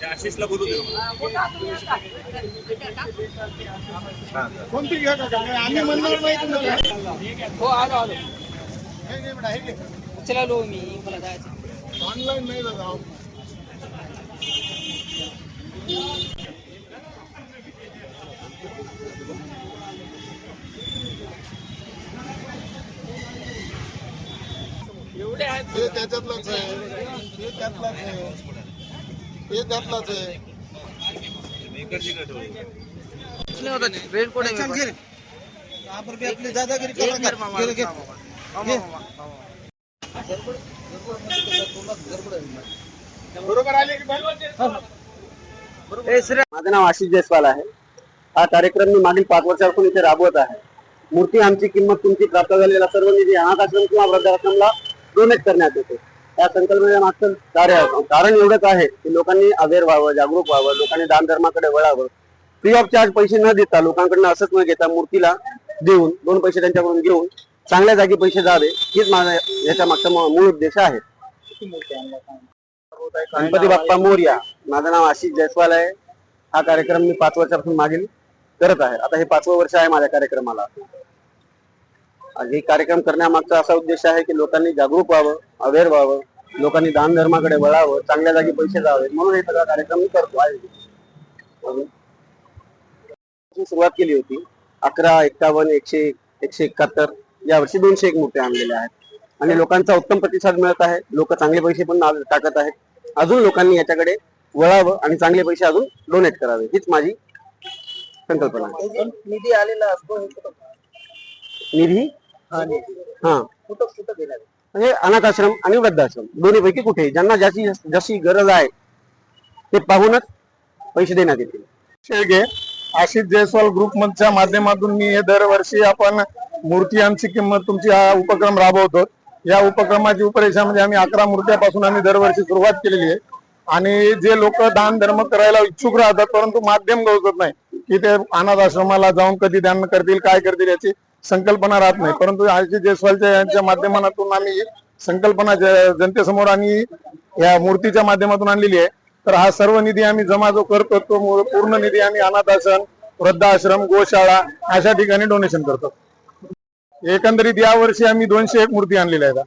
त्या आशिषला बोलू दे. कोणती घ्या काका आम्ही म्हणणार नाही तुम्हाला. हो आलो आलो. हे घे. उचलालो मी. मला जायचं. ऑनलाईन नाही दादा. आहेत हे त्याच्यातलाच आहे. हे त्यातलाच आहे. हे त्यातलाच आहे. रेनकोट आपली दादागिरी. बरोबर आले की? माझं नाव आशिष जयस्वाल आहे. हा कार्यक्रम मी मागील पाच वर्षापासून इथे राबवत आहे. मूर्ती आमची किंमत तुमची प्राप्त झालेला सर्व निधी अनाथ आश्रम किंवा वृद्धाश्रमला डोनेट करण्यात येतो. या संकल्पनेच्या मागचं कार्य कारण एवढंच आहे की लोकांनी अवेअर व्हावं जागरूक व्हावं लोकांनी दान धर्माकडे वळावं. फ्री ऑफ चार्ज पैसे न देता लोकांकडनं असंच न घेता मूर्तीला देऊन दोन पैसे त्यांच्याकडून घेऊन चांगल्या जागी पैसे जावे हीच माझा याच्या मागचा मूळ उद्देश आहे. गणपती बाप्पा मोर्या. माझं नाव आशिष जयस्वाल आहे. हा कार्यक्रम मी पाच वर्षापासून मागील करत आहे. आता हे पाचवं वर्ष आहे माझ्या कार्यक्रमाला. हे कार्यक्रम करण्यामागचा असा उद्देश आहे की लोकांनी जागरूक व्हावं अवेअर व्हावं लोकांनी दान धर्माकडे वळावं चांगल्या जागी पैसे जावे म्हणून हे सगळा कार्यक्रम मी करतो आहे. सुरुवात केली होती. अकरा एक्कावन्न एकशे एकशे एकाहत्तर यावर्षी दोनशे एक मूर्त्या आणलेल्या आहेत. आणि लोकांचा उत्तम प्रतिसाद मिळत आहे. लोक चांगले पैसे पण टाकत आहेत. अजून लोकांनी याच्याकडे वळावं आणि चांगले पैसे अजून डोनेट करावे. हीच माझी संकल्पना आहे. निधी आलेला असतो निधी? हा. म्हणजे अनाथ आश्रम आणि वृद्धाश्रम. दोन्ही पैकी कुठे ज्यांना ज्याची जशी गरज आहे ते पाहूनच पैसे देण्यात येतील. शेळगे आशिष जयस्वाल ग्रुप मंचच्या माध्यमातून मी हे दरवर्षी आपण मूर्ती आमची किंमत तुमची हा उपक्रम राबवतो. या उपक्रमाची उपरेषामध्ये आम्ही अकरा मूर्त्यापासून आम्ही दरवर्षी सुरुवात केलेली आहे. आणि जे लोक दान धर्म करायला इच्छुक राहतात परंतु माध्यम गवसत नाही की ते अनाथ आश्रमाला जाऊन कधी दान करतील काय करतील याची संकल्पना राहत नाही. परंतु आशिष जयस्वालच्या यांच्या माध्यमातून आम्ही ही संकल्पना जनतेसमोर आणि या मूर्तीच्या माध्यमातून आणलेली आहे. तर हा सर्व निधी आम्ही जमा जो करतो तो पूर्ण निधी आम्ही अनाथ आश्रम वृद्धाश्रम गोशाळा अशा ठिकाणी डोनेशन करतो. एकंदरीत या वर्षी आम्ही दोनशे एक मूर्ती आणलेल्या आहेत.